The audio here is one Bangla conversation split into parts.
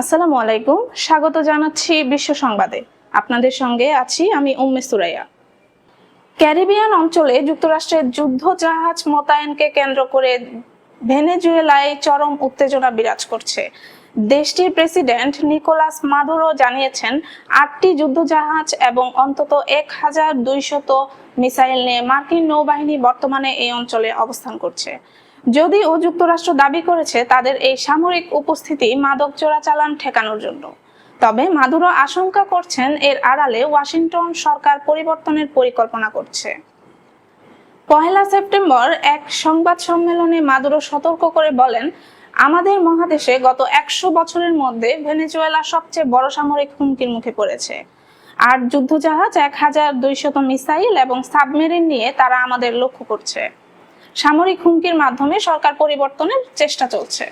আসসালামু আলাইকুম। স্বাগত জানাচ্ছি বিশ্ব সংবাদে। আপনাদের সঙ্গে আছি আমি উম্মে সুরাইয়া। ক্যারিবিয়ান অঞ্চলে যুক্তরাষ্ট্রের যুদ্ধ জাহাজ মোতায়েনকে কেন্দ্র করে ভেনেজুয়েলায় চরম উত্তেজনা বিরাজ করছে। দেশটির প্রেসিডেন্ট নিকোলাস মাদুরো জানিয়েছেন, আটটি যুদ্ধজাহাজ এবং অন্তত এক হাজার দুইশত মিসাইল নিয়ে মার্কিন নৌবাহিনী বর্তমানে এই অঞ্চলে অবস্থান করছে। যদিও যুক্তরাষ্ট্র দাবি করেছে, তাদের এই সামরিক উপস্থিতি মাদক চোরাচালান ঠেকানোর জন্য। তবে মাদুরো আশঙ্কা করছেন, এর আড়ালে ওয়াশিংটন সরকার পরিবর্তনের পরিকল্পনা করছে। পহেলা সেপ্টেম্বর এক সংবাদ সম্মেলনে মাদুরো সতর্ক করে বলেন, আমাদের মহাদেশে গত একশো বছরের মধ্যে ভেনেজুয়েলা সবচেয়ে বড় সামরিক হুমকির মুখে পড়েছে। আর যুদ্ধজাহাজ এক হাজার দুইশত মিসাইল এবং সাবমেরিন নিয়ে তারা আমাদের লক্ষ্য করছে। সামরিক হুমকির মাধ্যমে সরকার পরিবর্তনের চেষ্টা চলছে।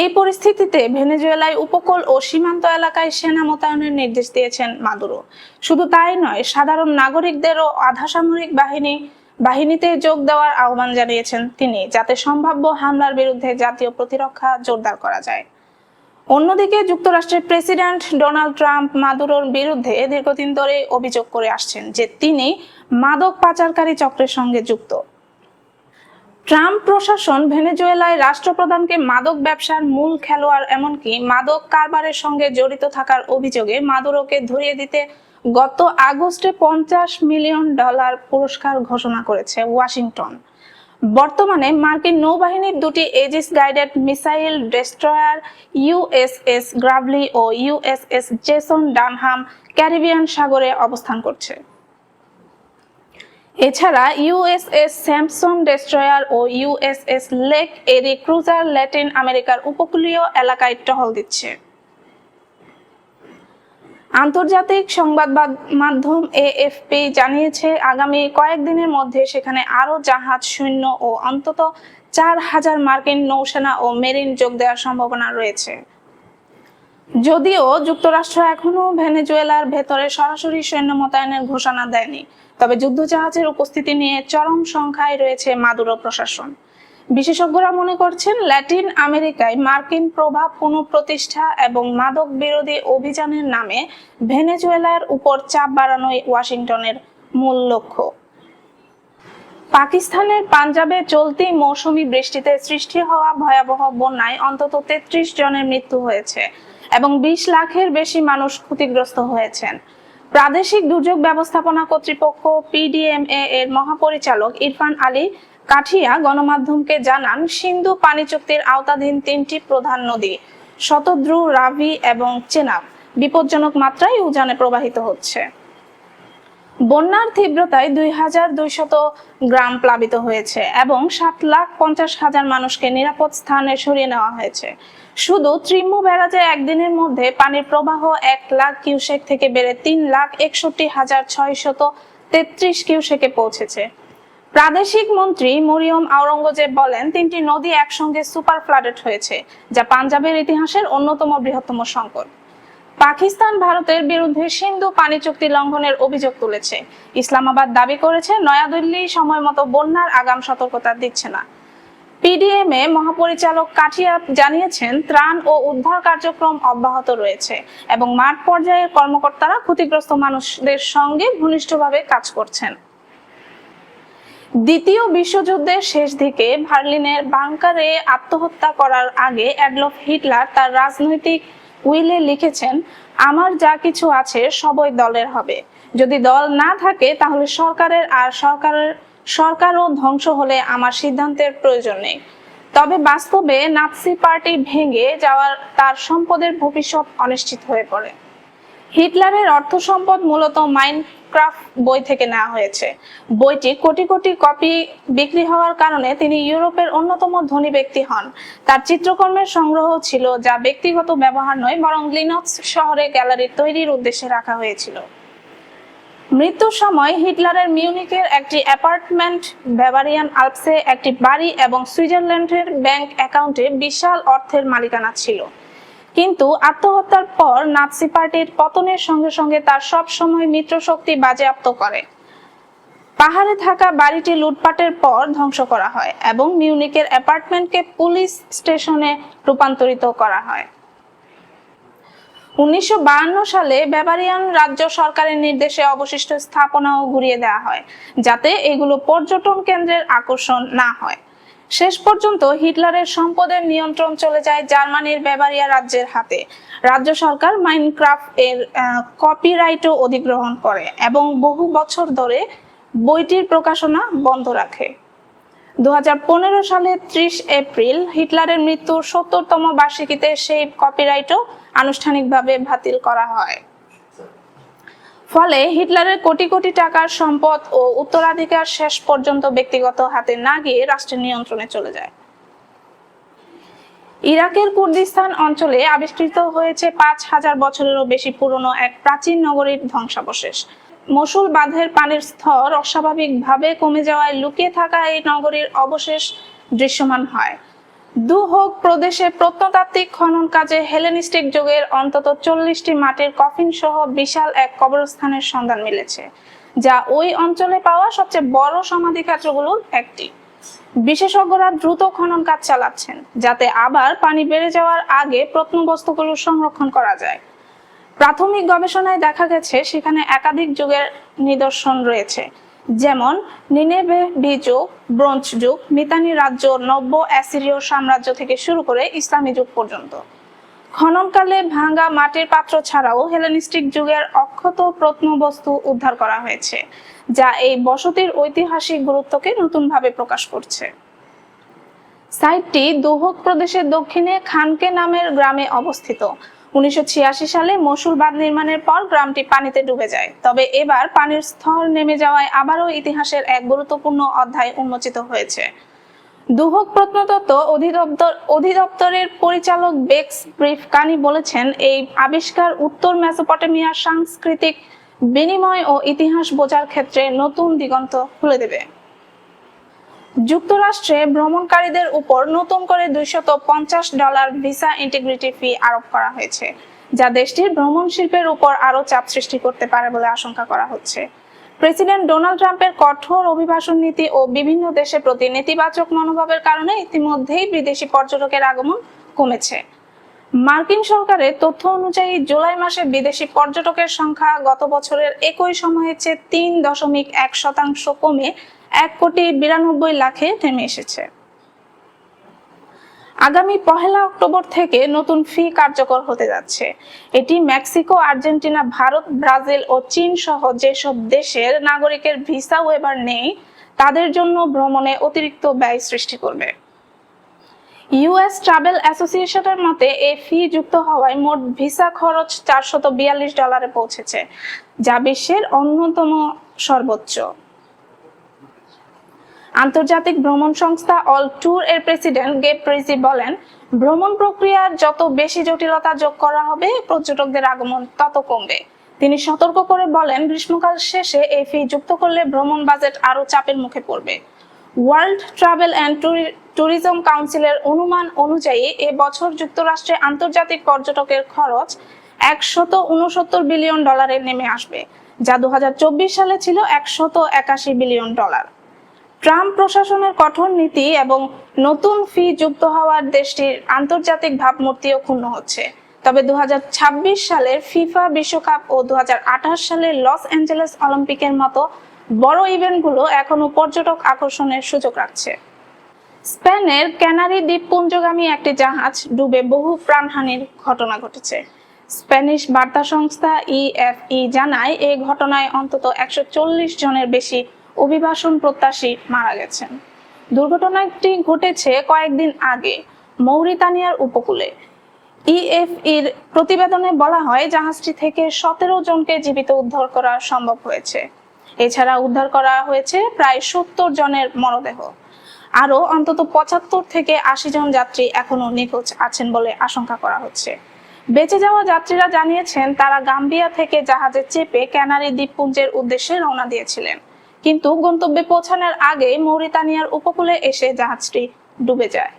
এই পরিস্থিতিতে ভেনেজুয়েলায় উপকূল ও সীমান্ত এলাকায় সেনা মোতায়েনের নির্দেশ দিয়েছেন মাদুরো। শুধু তাই নয়, সাধারণ নাগরিকদেরও আধা সামরিক বাহিনী, বাহিনীতে যোগ দেওয়ার আহ্বান জানিয়েছেন তিনি, যাতে সম্ভাব্য হামলার বিরুদ্ধে জাতীয় প্রতিরক্ষা জোরদার করা যায়। অন্যদিকে যুক্তরাষ্ট্রের প্রেসিডেন্ট ডোনাল্ড ট্রাম্প মাদুরোর বিরুদ্ধে দীর্ঘদিন ধরে অভিযোগ করে আসছেন যে তিনি মাদক পাচারকারী চক্রের সঙ্গে যুক্ত। ট্রাম্প প্রশাসন ভেনেজুয়েলায় রাষ্ট্রপ্রধানকে মাদক ব্যবসার মূল খেলোয়াড় এমনকি মাদক কারবারের সঙ্গে জড়িত থাকার অভিযোগে মাদুরোকে ধরিয়ে দিতে গত আগস্টে পঞ্চাশ মিলিয়ন ডলার পুরস্কার ঘোষণা করেছে ওয়াশিংটন। বর্তমানে মার্কিন নৌবাহিনীর দুটি Aegis guided missile destroyer USS Gravely ও ইউএসএস জেসন ডানহাম ক্যারিবিয়ান সাগরে অবস্থান করছে। এছাড়া ইউএসএস স্যামসং ডেস্ট্রয়ার ও USS Lake Erie cruiser Latin আমেরিকার উপকূলীয় এলাকায় টহল দিচ্ছে। আন্তর্জাতিক সংবাদ মাধ্যম এএফপি জানিয়েছে, আগামী কয়েকদিনের মধ্যে সেখানে আরও জাহাজ, সৈন্য ও অন্তত চার হাজার মার্কিন নৌসেনা ও মেরিন যোগ দেওয়ার সম্ভাবনা রয়েছে। যদিও যুক্তরাষ্ট্র এখনও ভেনেজুয়েলার ভেতরে সরাসরি সৈন্য মোতায়েনের ঘোষণা দেয়নি, তবে যুদ্ধজাহাজের উপস্থিতি নিয়ে চরম সংখ্যায় রয়েছে মাদুরো প্রশাসন। বিশেষজ্ঞরা মনে করছেন ল্যাটিন আমেরিকায় মার্কিন প্রভাব পুনঃপ্রতিষ্ঠা এবং মাদক বিরোধী অভিযানের নামে ভেনেজুয়েলার উপর চাপ বাড়ানোই ওয়াশিংটনের মূল লক্ষ্য। পাকিস্তানের পাঞ্জাবে চলতি মৌসুমী বৃষ্টিতে সৃষ্টি হওয়া ভয়াবহ বন্যায় অন্তত তেত্রিশ জনের মৃত্যু হয়েছে এবং বিশ লাখের বেশি মানুষ ক্ষতিগ্রস্ত হয়েছেন। প্রাদেশিক দুর্যোগ ব্যবস্থাপনা কর্তৃপক্ষ পিডিএমএ এর মহাপরিচালক ইরফান আলী কাঠিয়া গণমাধ্যমকে জানান, সিন্ধু পানি চুক্তির আওতাধীন তিনটি প্রধান নদী, শতদ্রু, রাভি এবং চেনাব, বিপজ্জনক মাত্রায় উজানে প্রবাহিত হচ্ছে। বন্যার তীব্রতায় দুই হাজার দুইশত গ্রাম প্লাবিত হয়েছে এবং সাত লাখ পঞ্চাশ হাজার মানুষকে নিরাপদ স্থানে সরিয়ে নেওয়া হয়েছে। শুধু ত্রিম্বু ব্যারাজে একদিনের মধ্যে পানির প্রবাহ এক লাখ কিউসেক থেকে বেড়ে তিন লাখ একষট্টি হাজার ছয়শত তেত্রিশ কিউসেকে পৌঁছেছে। প্রাদেশিক মন্ত্রী মরিয়ম আওরঙ্গজেব বলেন, তিনটি নদী একসঙ্গে সুপার ফ্লাডেড হয়েছে, যা পাঞ্জাবের ইতিহাসের অন্যতম বৃহত্তম সংকট। পাকিস্তান ভারতের বিরুদ্ধে সিন্ধু পানি চুক্তি লঙ্ঘনের অভিযোগ তুলেছে। ইসলামাবাদ দাবি করেছে, নয়াদিল্লি সময় মতো বন্যার আগাম সতর্কতা দিচ্ছে না। পিডিএমএ মহাপরিচালক কাঠিয়া জানিয়েছেন, ত্রাণ ও উদ্ধার কার্যক্রম অব্যাহত রয়েছে এবং মাঠ পর্যায়ের কর্মকর্তারা ক্ষতিগ্রস্ত মানুষদের সঙ্গে ঘনিষ্ঠভাবে কাজ করছেন। দ্বিতীয় বিশ্বযুদ্ধের শেষ দিকে ভার্লিনের বাংকারে আত্মহত্যা করার আগে অ্যাডলফ হিটলার তার রাজনৈতিক উইলে লিখেছেন, আমার যা কিছু আছে সবই দলের হবে। যদি দল না থাকে, তাহলে সরকারের আর সরকারের, সরকারও ধ্বংস হলে আমার সিদ্ধান্তের প্রয়োজন নেই। তবে বাস্তবে নাৎসি পার্টি ভেঙে যাওয়ার তার সম্পদের ভবিষ্যৎ অনিশ্চিত হয়ে পড়ে। হিটলারের অর্থ সম্পদ মূলত মাইনক্রাফট বই থেকে নেওয়া হয়েছে। বইটি কোটি কোটি কপি বিক্রি হওয়ার কারণে তিনি ইউরোপের অন্যতম ধনী ব্যক্তি হন। তার চিত্রকর্মের সংগ্রহ ছিল যা ব্যক্তিগত ব্যবহার নয়, বরং লিনক্স শহরে গ্যালারি তৈরির উদ্দেশ্যে রাখা হয়েছিল। মৃত্যুর সময় হিটলারের মিউনিকের একটি অ্যাপার্টমেন্ট ব্যাভারিয়ান আলপসে একটি বাড়ি এবং সুইজারল্যান্ডের ব্যাংক অ্যাকাউন্টে বিশাল অর্থের মালিকানা ছিল। কিন্তু আত্মহত্যার পর নাৎসি পার্টির পতনের সঙ্গে সঙ্গে তার সব সময় মিত্রশক্তি বাজেয়াপ্ত করে। পাহাড়ে থাকা বাড়িটি লুটপাটের পর ধ্বংস করা হয় এবং মিউনিকের অ্যাপার্টমেন্টকে পুলিশ স্টেশনে রূপান্তরিত করা হয়। উনিশশো বায়ান্ন সালে ব্যাভারিয়ান রাজ্য সরকারের নির্দেশে অবশিষ্ট স্থাপনাও ঘুরিয়ে দেওয়া হয়, যাতে এগুলো পর্যটন কেন্দ্রের আকর্ষণ না হয়। শেষ পর্যন্ত হিটলারের সম্পদের নিয়ন্ত্রণ চলে যায় জার্মানির ব্যাভারিয়া রাজ্যের হাতে। রাজ্য সরকার মাইনক্রাফট এর কপিরাইটও অধিগ্রহণ করে এবং বহু বছর ধরে বইটির প্রকাশনা বন্ধ রাখে। দু সালে ত্রিশ এপ্রিল হিটলারের মৃত্যুর সত্তরতম বার্ষিকীতে সেই কপিরাইটও আনুষ্ঠানিকভাবে বাতিল করা হয়। ফলে হিটলারের কোটি কোটি টাকার সম্পদ ও উত্তরাধিকার শেষ পর্যন্ত ব্যক্তিগত হাতে না গিয়ে রাষ্ট্রের নিয়ন্ত্রণে চলে যায়। ইরাকের কুর্দিস্তান অঞ্চলে আবিষ্কৃত হয়েছে পাঁচ হাজার বছরেরও বেশি পুরনো এক প্রাচীন নগরীর ধ্বংসাবশেষ। মসুল বাঁধের পানির স্তর অস্বাভাবিকভাবে কমে যাওয়ায় লুকিয়ে থাকা এই নগরীর অবশেষ দৃশ্যমান হয়। দুহোক প্রদেশে প্রত্নতাত্ত্বিক খনন কাজে হেলেনিস্টিক যুগের অন্তত চল্লিশটি মাটির কফিন সহ বিশাল এক কবরস্থানের সন্ধান মিলেছে, যা ওই অঞ্চলে পাওয়া সবচেয়ে বড় সমাধিক্ষেত্রগুলোর একটি। বিশেষজ্ঞরা দ্রুত খনন কাজ চালাচ্ছেন, যাতে আবার পানি বেড়ে যাওয়ার আগে প্রত্নবস্তুগুলো সংরক্ষণ করা যায়। প্রাথমিক গবেষণায় দেখা গেছে, সেখানে একাধিক যুগের নিদর্শন রয়েছে। যেমন নিনেবে যুগ, ব্রোঞ্জ যুগ, মিতানি রাজ্য, নব্য অ্যাসিরীয় সাম্রাজ্য থেকে শুরু করে ইসলামী যুগ পর্যন্ত। খননকালে ভাঙা মাটির পাত্র ছাড়াও হেলেনিস্টিক যুগের অক্ষত প্রত্নবস্তু উদ্ধার করা হয়েছে, যা এই বসতির ঐতিহাসিক গুরুত্বকে নতুনভাবে প্রকাশ করছে। সাইটটি দোহক প্রদেশের দক্ষিণে খানকে নামের গ্রামে অবস্থিত। উনিশশো ছিয়াশি সালে মসুল বাঁধ নির্মাণের পর গ্রামটি পানিতে ডুবে যায়। তবে এবার পানির স্তর নেমে যাওয়ায় আবারও ইতিহাসের এক গুরুত্বপূর্ণ অধ্যায় উন্মোচিত হয়েছে। দুহক প্রত্নতত্ত্ব অধিদপ্তর অধিদপ্তরের পরিচালক বেক্স ব্রিফকানি বলেছেন, এই আবিষ্কার উত্তর মেসোপটেমিয়ার সাংস্কৃতিক বিনিময় ও ইতিহাস বোঝার ক্ষেত্রে নতুন দিগন্ত খুলে দেবে। যুক্তরাষ্ট্রে ভ্রমণকারীদের উপর নতুন করে দুইশত পঞ্চাশ ডলার ভিসা ইন্টিগ্রিটি ফি আরোপ করা হয়েছে, যা দেশটির ভ্রমণ শিল্পের উপর আরও চাপ সৃষ্টি করতে পারে বলে আশঙ্কা করা হচ্ছে। প্রেসিডেন্ট ডোনাল্ড ট্রাম্পের কঠোর অভিবাসন নীতি ও বিভিন্ন দেশের প্রতি নেতিবাচক মনোভাবের কারণে ইতিমধ্যেই বিদেশি পর্যটকের আগমন কমেছে। মার্কিন সরকারের তথ্য অনুযায়ী জুলাই মাসে বিদেশি পর্যটকের সংখ্যা গত বছরের একই সময়ের চেয়ে তিন দশমিক এক শতাংশ কমে এক কোটি বিরানব্বই লাখে নেমে এসেছে। আগামী পহেলা অক্টোবর থেকে নতুন ফি কার্যকর হতে যাচ্ছে। এটি মেক্সিকো, আর্জেন্টিনা, ভারত, ব্রাজিল ও চীন সহ যেসব দেশের নাগরিকের ভিসা ওয়েবার নেই, তাদের জন্য ভ্রমণে অতিরিক্ত ব্যয় সৃষ্টি করবে। ইউএস ট্রাভেল অ্যাসোসিয়েশনের মতে এই ফি যুক্ত হওয়ায় মোট ভিসা খরচ চারশত বিয়াল্লিশ ডলারে পৌঁছেছে, যা বিশ্বের অন্যতম সর্বোচ্চ। আন্তর্জাতিক ভ্রমণ সংস্থা অল ট্যুর এর প্রেসিডেন্ট গেব প্রেসি বলেন, ভ্রমণ প্রক্রিয়ার যত বেশি জটিলতা যোগ করা হবে, পর্যটকদের আগমন তত কমবে। তিনি সতর্ক করে বলেন, গ্রীষ্মকাল শেষে এই ফি যুক্ত করলে ভ্রমণ বাজেট আরও চাপের মুখে পড়বে। ওয়ার্ল্ড ট্রাভেল অ্যান্ড ট্যুরিজম কাউন্সিলের অনুমান অনুযায়ী, এ বছর যুক্তরাষ্ট্রে আন্তর্জাতিক পর্যটকের খরচ একশত উনসত্তর বিলিয়ন ডলারে নেমে আসবে, যা দু হাজার চব্বিশ সালে ছিল একশত একাশি বিলিয়ন ডলার। ট্রাম্প প্রশাসনের কঠোর নীতি এবং নতুন ফি যুক্ত হওয়ার দেশটির আন্তর্জাতিক ভাবমূর্তিও ক্ষুণ্ণ হচ্ছে। তবে দু সালের ফিফা বিশ্বকাপ ও দুহাজার আঠাশ সালের লস অ্যাঞ্জেলেস অলিম্পিকের মতো বড় ইভেন্টগুলো এখনও পর্যটক আকর্ষণের সুযোগ রাখছে। স্পেনের ক্যানারি দ্বীপপুঞ্জগামী একটি জাহাজ ডুবে বহু প্রাণহানির ঘটনা ঘটেছে। স্প্যানিশ বার্তা সংস্থা ইএফই জানায় এই ঘটনায় অন্তত একশো চল্লিশ জনের বেশি অভিবাসন প্রত্যাশী মারা গেছেন। দুর্ঘটনাটি ঘটেছে কয়েকদিন আগে মৌরিতানিয়ার উপকূলে। ইএফইর প্রতিবেদনে বলা হয়, জাহাজটি থেকে সতেরো জনকে জীবিত উদ্ধার করা সম্ভব হয়েছে। এছাড়া উদ্ধার করা হয়েছে প্রায় সত্তর জনের মরদেহ। আরও অন্তত পঁচাত্তর থেকে আশি জন যাত্রী এখনও নিখোঁজ আছেন বলে আশঙ্কা করা হচ্ছে। বেঁচে যাওয়া যাত্রীরা জানিয়েছেন, তারা গাম্বিয়া থেকে জাহাজে চেপে ক্যানারি দ্বীপপুঞ্জের উদ্দেশ্যে রওনা দিয়েছিলেন। কিন্তু গন্তব্যে পৌঁছানোর আগে মৌরিতানিয়ার উপকূলে এসে জাহাজটি ডুবে যায়।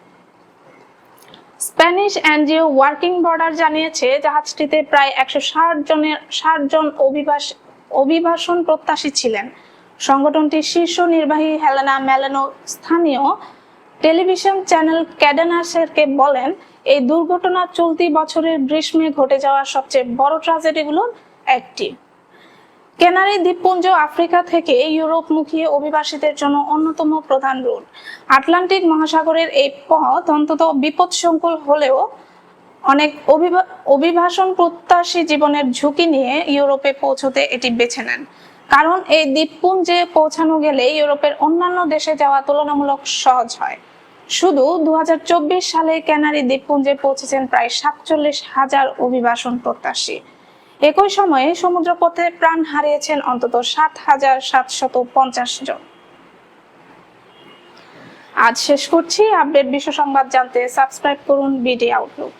স্প্যানিশ এনজিও ওয়ার্কিং বর্ডার জানিয়েছে, জাহাজটিতে প্রায় একশো ষাট জনের, ষাট জন অভিবাস, অভিবাসন প্রত্যাশী ছিলেন। সংগঠনটির শীর্ষ নির্বাহী হেলেনা মেলানো স্থানীয় টেলিভিশন চ্যানেল ক্যাডেনাসেরকে বলেন, এই দুর্ঘটনা চলতি বছরের গ্রীষ্মে ঘটে যাওয়া সবচেয়ে বড় ট্রাজেডিগুলোর একটি। কেনারি দ্বীপপুঞ্জ আফ্রিকা থেকে ইউরোপমুখী অভিবাসীদের জন্য অন্যতম প্রধান রুট। আটলান্টিক মহাসাগরের এই পথ অন্তত বিপদসংকুল হলেও অনেক অভিবা- অভিবাসন প্রত্যাশী জীবনের ঝুঁকি নিয়ে ইউরোপে পৌঁছতে এটি বেছে নেন। কারণ এই দ্বীপপুঞ্জে পৌঁছানো গেলে ইউরোপের অন্যান্য দেশে যাওয়া তুলনামূলক সহজ হয়। শুধু দু হাজার চব্বিশ সালে ক্যানারি দ্বীপপুঞ্জে পৌঁছেছেন প্রায় সাতচল্লিশ হাজার অভিবাসন প্রত্যাশী। একই সময়ে সমুদ্রপথে প্রাণ হারিয়েছেন অন্তত সাত হাজার সাতশত পঞ্চাশ জন। আজ শেষ করছি। আপডেট বিশ্ব সংবাদ জানতে সাবস্ক্রাইব করুন বিডি আউটলুক।